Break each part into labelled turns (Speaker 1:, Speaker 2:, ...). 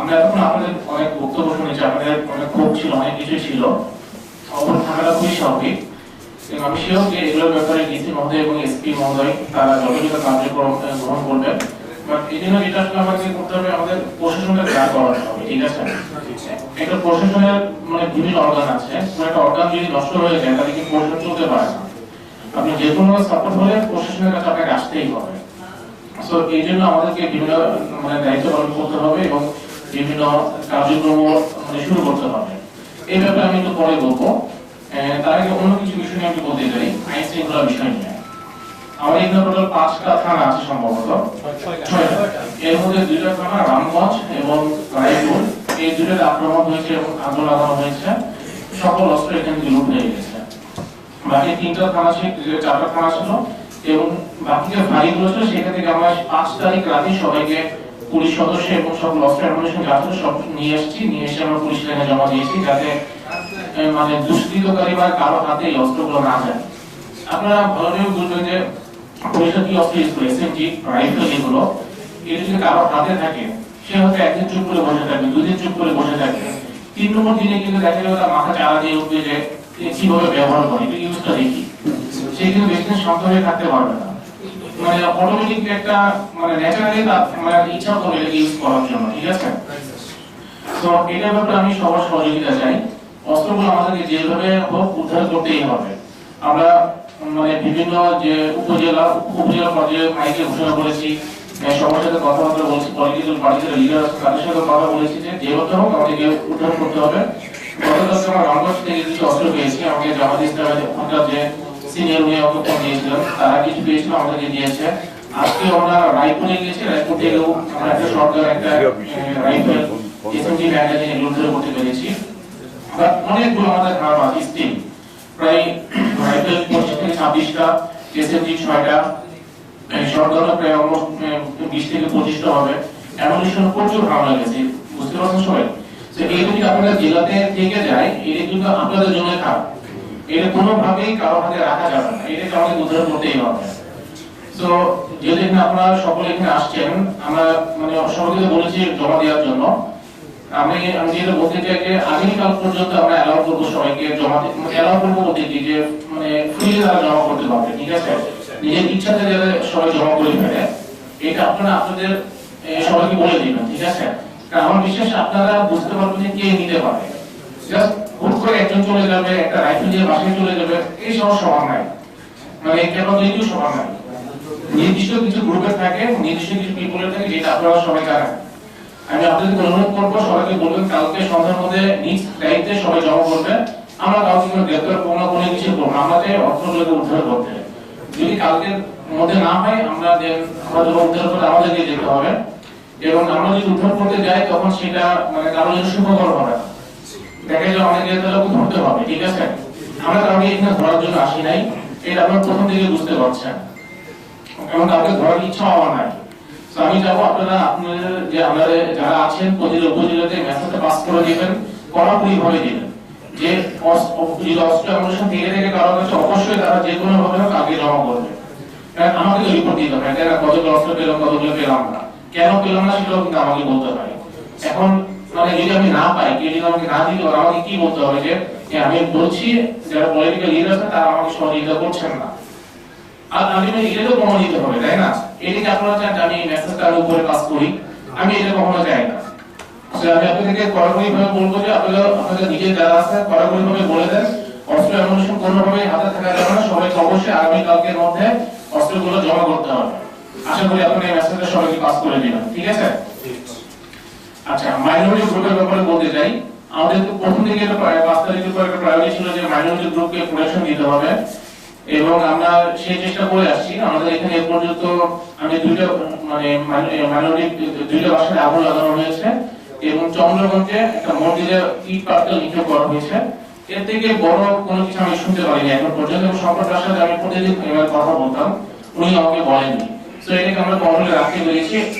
Speaker 1: আমরা এখন আপনাদের অনেক বক্তব্য শুনেছি, আপনাদের অনেক ক্ষোভ ছিল, অনেক কিছু ছিল। অবর থাকাটা খুবই স্বাভাবিক। এবং আমি শিওর যে এগুলোর ব্যাপারে ডিসি মহোদয় এবং এসপি মহোদয়, তারা যথাযথ কার্যক্রম গ্রহণ করবেন। এই জন্য যেটা আসলে আমাকে করতে হবে, আমাদের প্রশাসনের কাজ করাতে হবে, ঠিক আছে? একটা প্রশাসনের মানে বিভিন্ন অর্গান আছে। একটা অর্গান যদি নষ্ট হয়ে যায়, তাহলে কি প্রশাসন চলতে পারে না। আপনি যে কোনো সাপোর্ট হলে প্রশাসনের কাছে আপনাকে আসতেই হবে। সো এই জন্য আমাদেরকে বিভিন্ন মানে দায়িত্ব পালন করতে হবে এবং বিভিন্ন কার্যক্রম মানে শুরু করতে হবে। এই ব্যাপারে আমি একটু পরে বলব। তার আগে অন্য কিছু বিষয় নিয়ে একটু বলতে চাই আইন শৃঙ্খলা বিষয় নিয়ে। আমাদের এখানে টোটাল পাঁচটা থানা আছে সম্ভবত। এর মধ্যে দুইটা থানা রামগঞ্জ এবং রায়পুর। এই দুটোতে আক্রমণ হয়েছে এবং আগুন লাগানো হয়েছে। সকল অস্ত্র এখান থেকে লুট হয়ে গেছে। বাকি তিনটা থানা ছিল চারটা থানা ছিল। এবং বাকি যে ফাঁড়িগুলো ছিল সেখান থেকে আমরা পাঁচ তারিখ রাতে সবাইকে পুলিশ সদস্য এবং সকল অস্ত্র অ্যামুনিশন যা সব নিয়ে এসেছি। নিয়ে এসে আমরা পুলিশ লাইনে জমা দিয়েছি যাতে মানে দুষ্কৃতকারী বা কারও হাতে এই অস্ত্রগুলো না যায়। আপনারা ভালোভাবে বুঝবেন যে পুলিশের কি অস্ত্র ইউজ করে এসএমজি রাইফেল এগুলো, এটা যদি কারও হাতে থাকে, সে হয়তো একদিন চুপ করে বসে থাকবে, দুদিন চুপ করে বসে থাকবে। তিন নম্বর দিনে কিন্তু দেখা যাবে তার মাথা চালা দিয়ে উঠবে যে কীভাবে ব্যবহার করে ইউজটা দেখি? সে কিন্তু বেশি দিন হয়ে থাকতে পারবে না। মানে অটোমেটিক একটা মানে ন্যাচারালি মানে ইচ্ছা করে ইউজ করার জন্য ঠিক আছে? তো এটার ব্যাপারে আমি সবার সহযোগিতা চাই। অস্ত্রগুলো আমাদেরকে যেভাবে হোক উদ্ধার করতেই হবে। আমরা মানে বিভিন্ন যে উপজেলা উপজেলা পর্যায়ে মাইকে ঘোষণা করেছি আহ, সবার সাথে কথাবার্তা বলছি পলিটিক্যাল পার্টির লিডার তাদের সাথে কথা বলেছি যে যেভাবে হোক আমাদেরকে উদ্ধার করতে হবে। রামগঞ্জ থেকে কিছু অস্ত্র পেয়েছি আমাকে ইসলামের ওখানকার যে সিনিয়র ফোন দিয়েছিলেন তারা কিছু পেয়েছিল আমাদেরকে দিয়েছে। আজকে আমরা রায়পুরে গেছি রায়পুর থেকেও আমরা একটা সরকার একটা রাইফেল এসএমজি ম্যাগাজিন এগুলো উদ্ধার করতে পেরেছি। অনেকগুলো আমাদের ধারণা আছে স্টিল প্রায় রাইফেল পঁচিশ থেকে ছাব্বিশটা এসএমজি ছয়টা সরকারও প্রায় অলমোস্ট বিশ থেকে পঁচিশটা হবে। অ্যামুনিশন প্রচুর ধারণা গেছে বুঝতে পারছেন সবাই? তো এই যদি আপনাদের জেলাতে থেকে যায় এটা কিন্তু আপনাদের জন্য খারাপ। এটা কোনোভাবেই কারও হাতে রাখা যাবে না। এটাকে আমাদের উদ্ধার করতেই হবে। তো এখানে আপনারা সকলে এখানে আসছেন, আমরা মানে সবাইকে বলেছি জমা দেওয়ার জন্য। আমি আমি যেটা বলতে চাই আগামীকাল পর্যন্ত আমরা অ্যালাউ করব সবাইকে জমা অ্যালাউ করব বলতে যে মানে ফ্রি তারা জমা করতে পারবে, ঠিক আছে? নিজের ইচ্ছাতে যাতে সবাই জমা করে ফেলে। এটা আপনারা আপনাদের সবাইকে বলে দিবেন, ঠিক আছে? আমার বিশ্বাস আপনারা বুঝতে পারবেন যে কে নিতে পারে। জাস্ট করে একজন চলে যাবে, একটা রাইফেল দিয়ে বাসায় চলে যাবে, এই সব সমান নাই। মানে ক্যাপাবিলিটিও সমান নাই। নির্দিষ্ট কিছু গ্রুপের থাকে, নির্দিষ্ট কিছু পিপলের থাকে, যেটা আপনারা সবাই জানেন। আমি আপনাদেরকে অনুরোধ করব, সবাইকে বলবেন, কালকে সন্ধ্যার মধ্যে নিজ দায়িত্বে সবাই জমা করবে আমরা কাউকে কোনো গ্রেপ্তার করব না, কোনো কিছু করব আমাদের অর্থগুলোকে উদ্ধার করতে যদি কালকের মধ্যে না হয়, আমরা আমরা যখন উদ্ধার করে আমাদেরকে যেতে হবে। এবং আমরা যদি উদ্ধার করতে যাই, তখন সেটা মানে কারোর জন্য সুখকর হবে না। দেখা যায় অনেকে তাহলে ধরতে হবে, ঠিক আছে? আমরা কাউকে এখানে ধরার জন্য আসি নাই, এটা আপনার প্রথম থেকে বুঝতে পারছেন। এবং কাউকে ধরার ইচ্ছা হওয়া নাই। আমি যাব আপনারা, আপনাদের যে আমাদের যারা আছেন, প্রতিটা উপজেলাতে মেসেজটা পাস করে দিবেন কড়াকড়ি ভাবে দিবেন। যে যদি অস্ত্র অন্বেষণ থেকে থেকে কারও কাছে অবশ্যই তারা যে কোনো ভাবে হোক আগে জমা করবে। কারণ আমাকে তো রিপোর্ট দিতে হবে এটা কতগুলো অস্ত্র পেলাম কতগুলো পেলাম না। কেন পেলাম না সেটাও কিন্তু আমাকে বলতে হয়। এখন মানে যদি আমি না পাই কেউ যদি আমাকে না দিতে পারে আমাকে কি বলতে হবে যে আমি বলছি, যারা পলিটিক্যাল লিডার আছে তারা আমাকে সহযোগিতা করছেন না। আর আমি হবে, তাই না? আপনারা চান আমি উপরে পাস করি, আমি এটা কখনো চাই না। আমি আপনাদেরকে কড়াকড়ি ভাবে বলব যে আপনাদের নিজের যারা আছে কড়াকড়ি ভাবে বলে দেন, অস্ত্র কোনোভাবে হাতে থাকা যাবে না। সবাইকে অবশ্যই আগামী কালকের মধ্যে অস্ত্রগুলো জমা করতে হবে। আশা করি আপনারা এই সবাইকে পাস করে দিবেন ঠিক আছে? আচ্ছা মাইনরিটি গ্রুপের ব্যাপারে বলতে চাই। আমাদের তো প্রথম প্রায় পাঁচ তারিখের পর একটা প্রায়োরিটি ছিল যে মাইনরিটি গ্রুপকে প্রোটেকশন দিতে হবে। এবং আমরা সেই চেষ্টা করে আসছি। আমাদের এখানে এ পর্যন্ত আমি দুইটা মানে মাইনরিটি দুইটা বাসায় আগুন লাগানো হয়েছে। এবং চন্দ্রগঞ্জে একটা মন্দিরে ইট পাটকেল নিক্ষেপ করা হয়েছে। এর থেকে বড় কোনো কিছু আমি শুনতে পারিনি এখন পর্যন্ত। এবং সম্পর্কের সাথে আমি প্রতিদিন এবার কথা বলতাম। উনি আমাকে বলেননি। তো এটাকে আমরা কন্ট্রোলে রাখতে পেরেছি।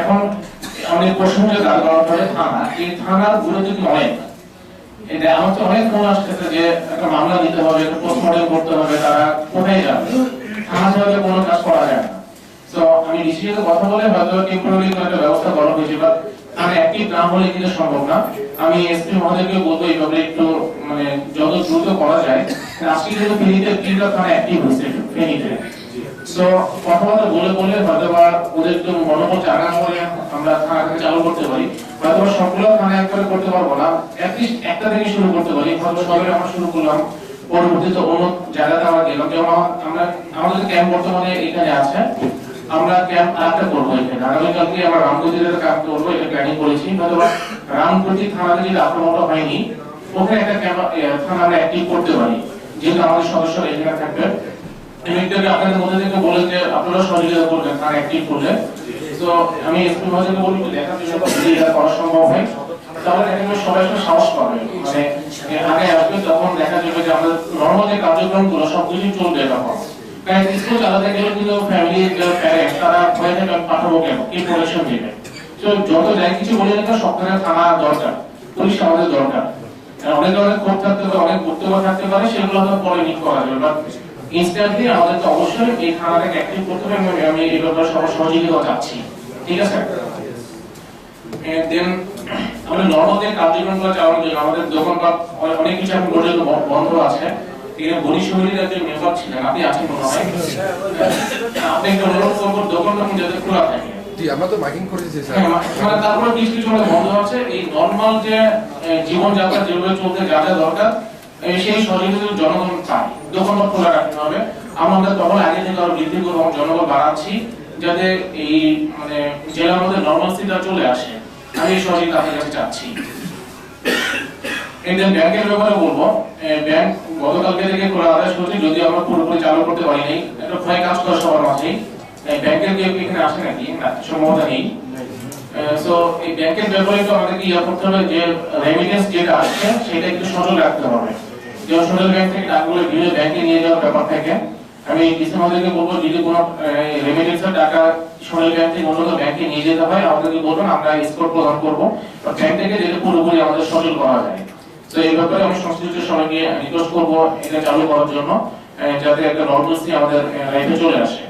Speaker 1: এখন আমাদের প্রশ্ন যে থানা। এই থানার কিন্তু অনেক? এটা আমার তো অনেক মামলা দিতে হবে, একটা করতে হবে, তারা কোথায় যাবে থানা ছাড়া তো কোনো কাজ করা যায় না তো আমি ডিসির মানে থানা চালু করতে পারি। হয়তো সবগুলো থানা করতে পারব একটা থেকে শুরু করতে পারি। আমরা শুরু করলাম। পরবর্তীতে অন্য জায়গাতে আমরা গেলাম। যেমন আমরা আমাদের ক্যাম্প বর্তমানে এখানে আছে। আমরা ক্যাম্প আরেকটা করব এখানে। আগামীকালকে আমরা রামগতিতে ক্যাম্প করব, এটা প্ল্যানিং করেছি। হয়তো বা রামগতি থানাতে যদি আক্রমণটা হয়নি, ওখানে একটা ক্যাম্প থানা আমরা অ্যাক্টিভ করতে পারি। যেহেতু আমাদের সদস্যরা এখানে থাকবে। আমি একটু আপনাদের মধ্যে থেকে বলেন যে আপনারা সহযোগিতা করবেন তার অ্যাক্টিভ করলে। তো আমি একটু মহাজনকে বলব দেখা যাচ্ছে যদি এটা করা সম্ভব হয়। তাহলে যাবে সবাই একটু সাহস পাবে। মানে আগে আসবে, তখন দেখা যাবে যে আমাদের নর্মাল যে কার্যক্রমগুলো সব কিছুই চলবে তখন। কারণ স্কুল চালাতে গেলে কিন্তু ফ্যামিলি প্যারেন্টস ভয় পাঠাবো কেন? কি প্রোটেকশন দিবে তো যত যাই কিছু বলে না সব থানা দরকার। পুলিশ আমাদের দরকার। অনেক ধরনের ক্ষোভ থাকতে পারে, অনেক বক্তব্য থাকতে পারে, সেগুলো তো পরে নিক করা যাবে। বাট ইনস্ট্যান্টলি আমাদেরকে অবশ্যই এই থানাটাকে অ্যাক্টিভ করতে হবে আমি এই ব্যাপারে সবার সহযোগিতা চাচ্ছি। ঠিক আছে? দেন আমরা নর্মাল কার্যক্রমগুলো চালানোর জন্য আমাদের দোকানপাট অনেক- কিছু এখন পর্যন্ত বন্ধ আছে। এখানে বড়ি শহরের একজন মেম্বার ছিলেন। আপনি আছেন মনে হয়? আপনি একটু অনুরোধ করব যাতে খোলা থাকে।
Speaker 2: জি আমরা তো মাইকিং করেছি স্যার।
Speaker 1: তারপরে কিছু কিছু বন্ধ আছে। এই নর্মাল যে জীবন যেভাবে চলতে যা যা দরকার সেই সহযোগিতা জনগণ চায়। দোকানপাট খোলা রাখতে হবে। আমরা তখন আগে থেকে আরও বৃদ্ধি করব জনগণ বাড়াচ্ছি যাতে এই মানে জেলার মধ্যে নর্মালসিটা চলে আসে। আমি এই সহযোগিতা আপনার কাছে চাচ্ছি। দেন ব্যাংকের ব্যাপারে বলব ব্যাংক গতকালকে থেকে খোলা আদেশ করছে যদি আমরা পুরোপুরি চালু করতে পারিনি। একটা ভয় কাজ করে সবার মাঝেই। ব্যাংকের এখানে আসে নাকি? না নেই। সো এই ব্যাংকের ব্যাপারে তো আমাদেরকে ইয়া করতে হবে, যে রেমিটেন্স যেটা আসছে, সেটা একটু সচল রাখতে হবে। যেমন সোনাল ব্যাংক থেকে টাকাগুলো বিভিন্ন ব্যাংকে নিয়ে যাওয়ার ব্যাপার থাকে। আমি বলব, যদি কোনো টাকা ব্যাংক থেকে অন্য ব্যাংকে নিয়ে যেতে হয়, আমাদেরকে বলবেন আমরা স্কোর প্রদান করব। ব্যাংক থেকে যেটা পুরোপুরি আমাদের সচল করা যায়। তো এই ব্যাপারে আমি সংশ্লিষ্ট সবাইকে রিকোয়েস্ট করব, এটা চালু করার জন্য যাতে একটা নর্মালসি আমাদের লাইফে চলে আসে।